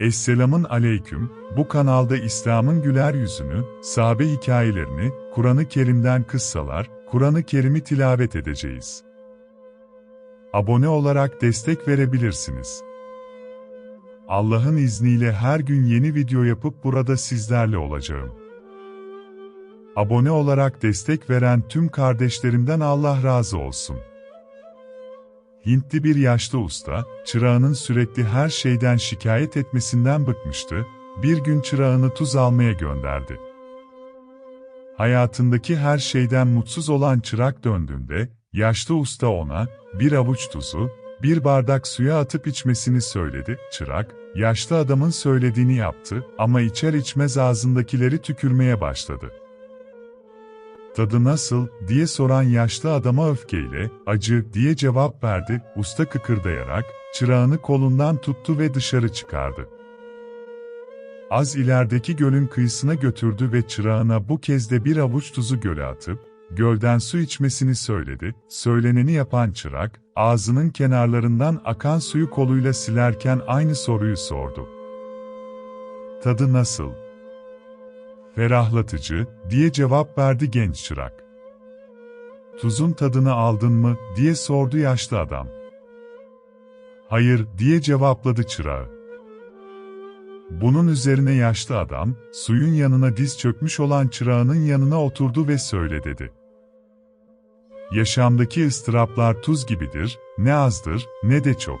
Esselamın aleyküm, bu kanalda İslam'ın güler yüzünü, sahabe hikayelerini, Kur'an-ı Kerim'den kıssalar, Kur'an-ı Kerim'i tilavet edeceğiz. Abone olarak destek verebilirsiniz. Allah'ın izniyle her gün yeni video yapıp burada sizlerle olacağım. Abone olarak destek veren tüm kardeşlerimden Allah razı olsun. Hintli bir yaşlı usta, çırağının sürekli her şeyden şikayet etmesinden bıkmıştı, bir gün çırağını tuz almaya gönderdi. Hayatındaki her şeyden mutsuz olan çırak döndüğünde, yaşlı usta ona, bir avuç tuzu, bir bardak suya atıp içmesini söyledi. Çırak, yaşlı adamın söylediğini yaptı ama içer içmez ağzındakileri tükürmeye başladı. Tadı nasıl, diye soran yaşlı adama öfkeyle, acı, diye cevap verdi, usta kıkırdayarak, çırağını kolundan tuttu ve dışarı çıkardı. Az ilerideki gölün kıyısına götürdü ve çırağına bu kez de bir avuç tuzu göle atıp, gölden su içmesini söyledi, söyleneni yapan çırak, ağzının kenarlarından akan suyu koluyla silerken aynı soruyu sordu. Tadı nasıl? Ferahlatıcı, diye cevap verdi genç çırak. Tuzun tadını aldın mı, diye sordu yaşlı adam. Hayır, diye cevapladı çırağı. Bunun üzerine yaşlı adam, suyun yanına diz çökmüş olan çırağının yanına oturdu ve söyle dedi. Yaşamdaki ıstıraplar tuz gibidir, ne azdır, ne de çok.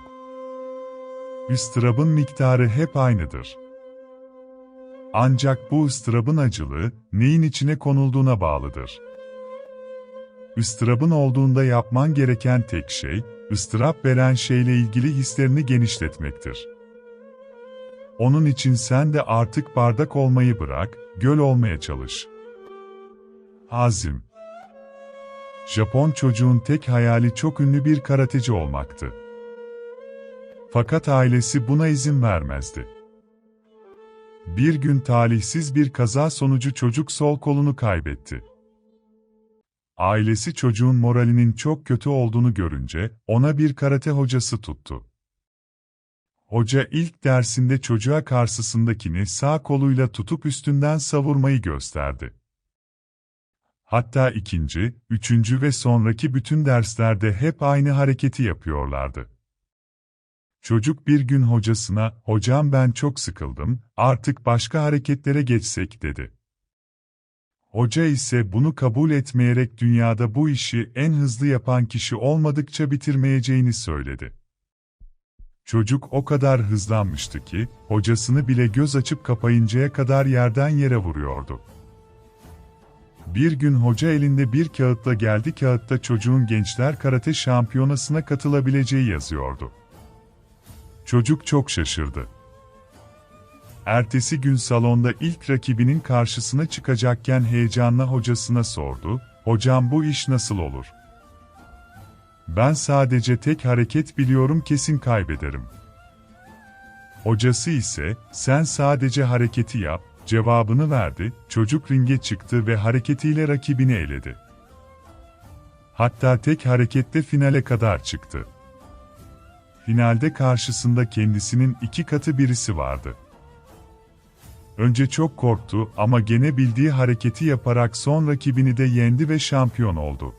Istırabın miktarı hep aynıdır. Ancak bu ıstırabın acılığı, neyin içine konulduğuna bağlıdır. Istırabın olduğunda yapman gereken tek şey, ıstırap veren şeyle ilgili hislerini genişletmektir. Onun için sen de artık bardak olmayı bırak, göl olmaya çalış. Azim Japon çocuğun tek hayali çok ünlü bir karateci olmaktı. Fakat ailesi buna izin vermezdi. Bir gün talihsiz bir kaza sonucu çocuk sol kolunu kaybetti. Ailesi çocuğun moralinin çok kötü olduğunu görünce ona bir karate hocası tuttu. Hoca ilk dersinde çocuğa karşısındakini sağ koluyla tutup üstünden savurmayı gösterdi. Hatta ikinci, üçüncü ve sonraki bütün derslerde hep aynı hareketi yapıyorlardı. Çocuk bir gün hocasına, hocam ben çok sıkıldım, artık başka hareketlere geçsek dedi. Hoca ise bunu kabul etmeyerek dünyada bu işi en hızlı yapan kişi olmadıkça bitirmeyeceğini söyledi. Çocuk o kadar hızlanmıştı ki, hocasını bile göz açıp kapayıncaya kadar yerden yere vuruyordu. Bir gün hoca elinde bir kağıtla geldi kağıtta çocuğun gençler karate şampiyonasına katılabileceği yazıyordu. Çocuk çok şaşırdı. Ertesi gün salonda ilk rakibinin karşısına çıkacakken heyecanla hocasına sordu, Hocam bu iş nasıl olur? Ben sadece tek hareket biliyorum kesin kaybederim. Hocası ise, sen sadece hareketi yap, cevabını verdi, çocuk ringe çıktı ve hareketiyle rakibini eledi. Hatta tek harekette finale kadar çıktı. Finalde karşısında kendisinin iki katı birisi vardı. Önce çok korktu ama gene bildiği hareketi yaparak son rakibini de yendi ve şampiyon oldu.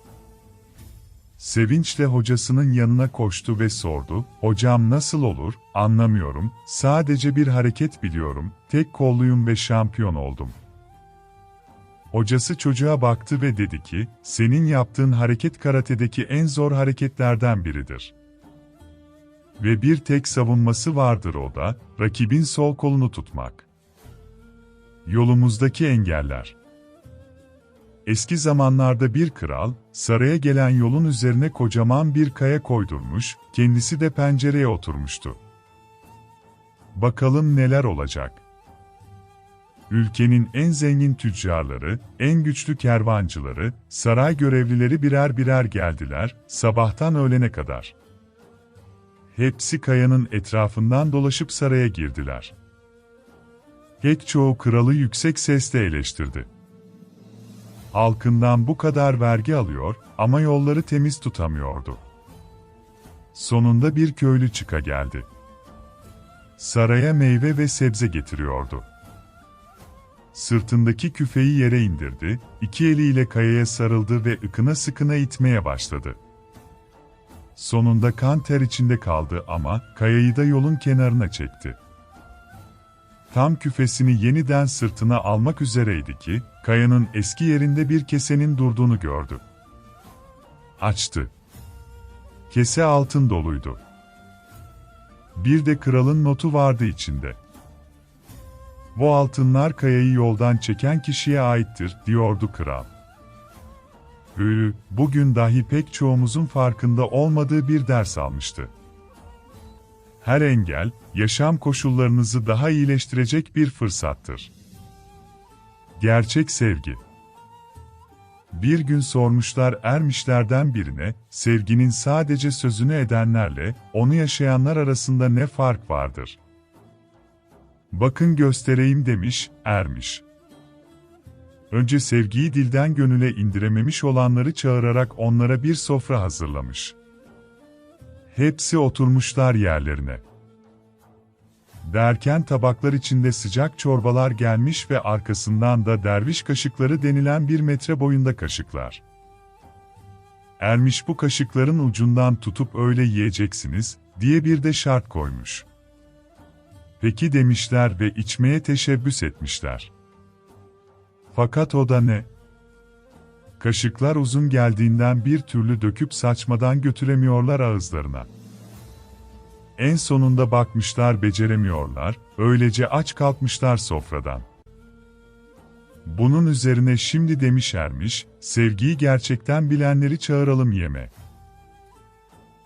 Sevinçle hocasının yanına koştu ve sordu, ''Hocam nasıl olur, anlamıyorum, sadece bir hareket biliyorum, tek kolluyum ve şampiyon oldum.'' Hocası çocuğa baktı ve dedi ki, ''Senin yaptığın hareket karatedeki en zor hareketlerden biridir.'' Ve bir tek savunması vardır o da, rakibin sol kolunu tutmak. Yolumuzdaki engeller Eski zamanlarda bir kral, saraya gelen yolun üzerine kocaman bir kaya koydurmuş, kendisi de pencereye oturmuştu. Bakalım neler olacak? Ülkenin en zengin tüccarları, en güçlü kervancıları, saray görevlileri birer birer geldiler, sabahtan öğlene kadar. Hepsi kayanın etrafından dolaşıp saraya girdiler. Pek çoğu kralı yüksek sesle eleştirdi halkından bu kadar vergi alıyor ama yolları temiz tutamıyordu. Sonunda bir köylü çıka geldi. saraya meyve ve sebze getiriyordu. Sırtındaki küfeyi yere indirdi, iki eliyle kayaya sarıldı ve ıkına sıkına itmeye başladı. Sonunda kan ter içinde kaldı ama kayayı da yolun kenarına çekti. Tam küfesini yeniden sırtına almak üzereydi ki, kayanın eski yerinde bir kesenin durduğunu gördü. Açtı. Kese altın doluydu. Bir de kralın notu vardı içinde. Bu altınlar kayayı yoldan çeken kişiye aittir, diyordu kral. Hürü, bugün dahi pek çoğumuzun farkında olmadığı bir ders almıştı. Her engel, yaşam koşullarınızı daha iyileştirecek bir fırsattır. Gerçek sevgi Bir gün sormuşlar ermişlerden birine, sevginin sadece sözünü edenlerle, onu yaşayanlar arasında ne fark vardır? Bakın göstereyim demiş, ermiş. Önce sevgiyi dilden gönüle indirememiş olanları çağırarak onlara bir sofra hazırlamış. Hepsi oturmuşlar yerlerine. Derken tabaklar içinde sıcak çorbalar gelmiş ve arkasından da derviş kaşıkları denilen bir metre boyunda kaşıklar. Ermiş bu kaşıkların ucundan tutup öyle yiyeceksiniz, diye bir de şart koymuş. Peki demişler ve içmeye teşebbüs etmişler. Fakat o da ne? Kaşıklar uzun geldiğinden bir türlü döküp saçmadan götüremiyorlar ağızlarına. En sonunda bakmışlar beceremiyorlar, öylece aç kalkmışlar sofradan. Bunun üzerine şimdi demiş ermiş, sevgiyi gerçekten bilenleri çağıralım yeme.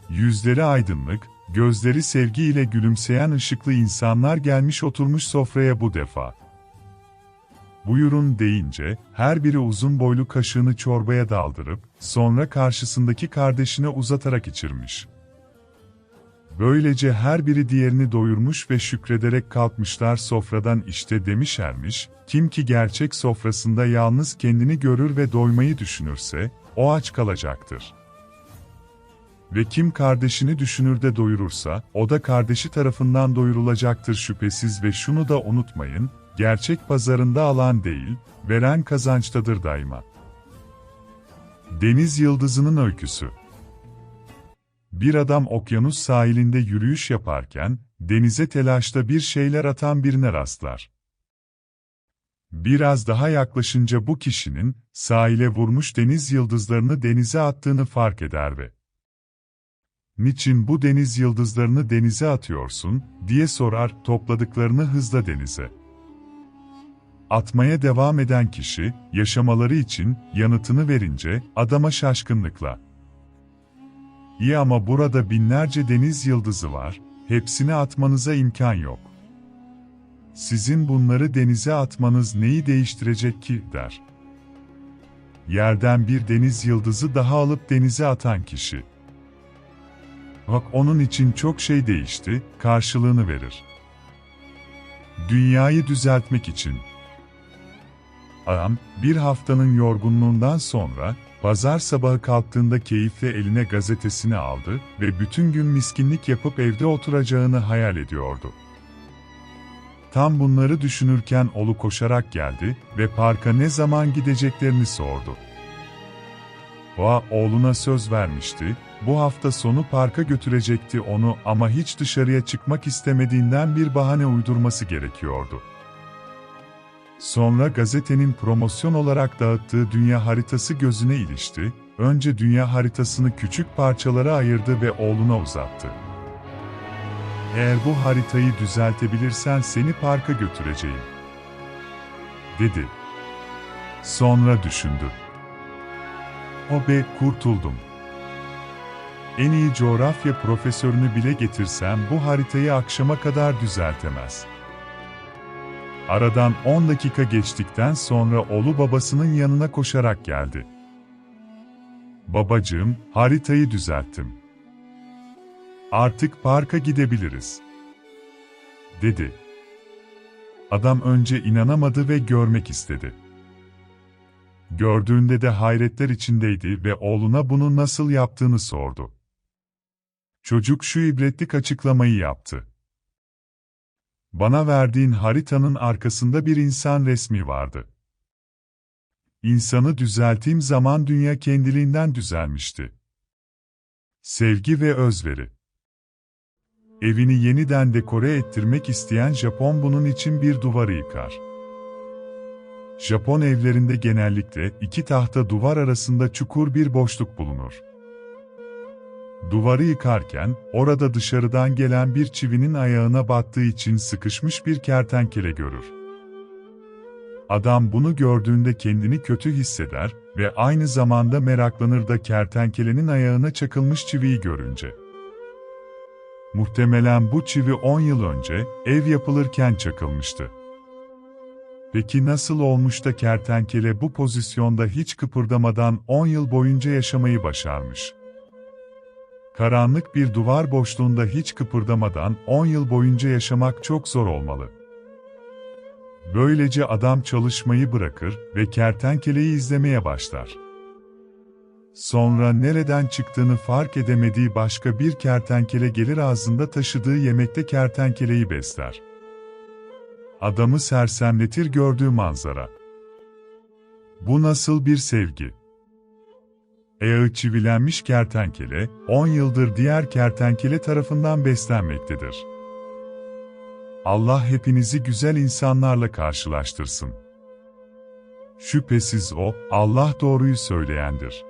Yüzleri aydınlık, gözleri sevgiyle gülümseyen ışıklı insanlar gelmiş oturmuş sofraya bu defa. Buyurun deyince, her biri uzun boylu kaşığını çorbaya daldırıp, sonra karşısındaki kardeşine uzatarak içirmiş. Böylece her biri diğerini doyurmuş ve şükrederek kalkmışlar sofradan işte demişermiş, kim ki gerçek sofrasında yalnız kendini görür ve doymayı düşünürse, o aç kalacaktır. Ve kim kardeşini düşünür de doyurursa, o da kardeşi tarafından doyurulacaktır şüphesiz ve şunu da unutmayın, gerçek pazarında alan değil, veren kazançtadır daima. Deniz Yıldızı'nın Öyküsü Bir adam okyanus sahilinde yürüyüş yaparken, denize telaşta bir şeyler atan birine rastlar. Biraz daha yaklaşınca bu kişinin, sahile vurmuş deniz yıldızlarını denize attığını fark eder ve ''Niçin bu deniz yıldızlarını denize atıyorsun?'' diye sorar, topladıklarını hızla denize. Atmaya devam eden kişi, yaşamaları için yanıtını verince, adama şaşkınlıkla. İyi ama burada binlerce deniz yıldızı var, hepsini atmanıza imkan yok. Sizin bunları denize atmanız neyi değiştirecek ki, der. Yerden bir deniz yıldızı daha alıp denize atan kişi. Bak onun için çok şey değişti, karşılığını verir. Dünyayı düzeltmek için. Ağam, bir haftanın yorgunluğundan sonra, pazar sabahı kalktığında keyifle eline gazetesini aldı ve bütün gün miskinlik yapıp evde oturacağını hayal ediyordu. Tam bunları düşünürken oğlu koşarak geldi ve parka ne zaman gideceklerini sordu. Boğa oğluna söz vermişti, bu hafta sonu parka götürecekti onu ama hiç dışarıya çıkmak istemediğinden bir bahane uydurması gerekiyordu. Sonra gazetenin promosyon olarak dağıttığı dünya haritası gözüne ilişti, önce dünya haritasını küçük parçalara ayırdı ve oğluna uzattı. Eğer bu haritayı düzeltebilirsen seni parka götüreceğim. Dedi. Sonra düşündü. O be, kurtuldum. En iyi coğrafya profesörünü bile getirsem bu haritayı akşama kadar düzeltemez. Aradan 10 dakika geçtikten sonra oğlu babasının yanına koşarak geldi. Babacığım, haritayı düzelttim. Artık parka gidebiliriz. Dedi. Adam önce inanamadı ve görmek istedi. Gördüğünde de hayretler içindeydi ve oğluna bunu nasıl yaptığını sordu. Çocuk şu ibretlik açıklamayı yaptı. Bana verdiğin haritanın arkasında bir insan resmi vardı. İnsanı düzelttiğim zaman dünya kendiliğinden düzelmişti. Sevgi ve özveri. Evini yeniden dekore ettirmek isteyen Japon bunun için bir duvarı yıkar. Japon evlerinde genellikle iki tahta duvar arasında çukur bir boşluk bulunur. Duvarı yıkarken, orada dışarıdan gelen bir çivinin ayağına battığı için sıkışmış bir kertenkele görür. Adam bunu gördüğünde kendini kötü hisseder ve aynı zamanda meraklanır da kertenkelenin ayağına çakılmış çiviyi görünce. Muhtemelen bu çivi 10 yıl önce ev yapılırken çakılmıştı. Peki nasıl olmuş da kertenkele bu pozisyonda hiç kıpırdamadan 10 yıl boyunca yaşamayı başarmış? Karanlık bir duvar boşluğunda hiç kıpırdamadan 10 yıl boyunca yaşamak çok zor olmalı. Böylece adam çalışmayı bırakır ve kertenkeleyi izlemeye başlar. Sonra nereden çıktığını fark edemediği başka bir kertenkele gelir ağzında taşıdığı yemekte kertenkeleyi besler. Adamı sersemletir gördüğü manzara. Bu nasıl bir sevgi? Ayağı çivilenmiş kertenkele, 10 yıldır diğer kertenkele tarafından beslenmektedir. Allah hepinizi güzel insanlarla karşılaştırsın. Şüphesiz O, Allah doğruyu söyleyendir.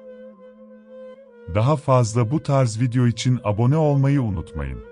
Daha fazla bu tarz video için abone olmayı unutmayın.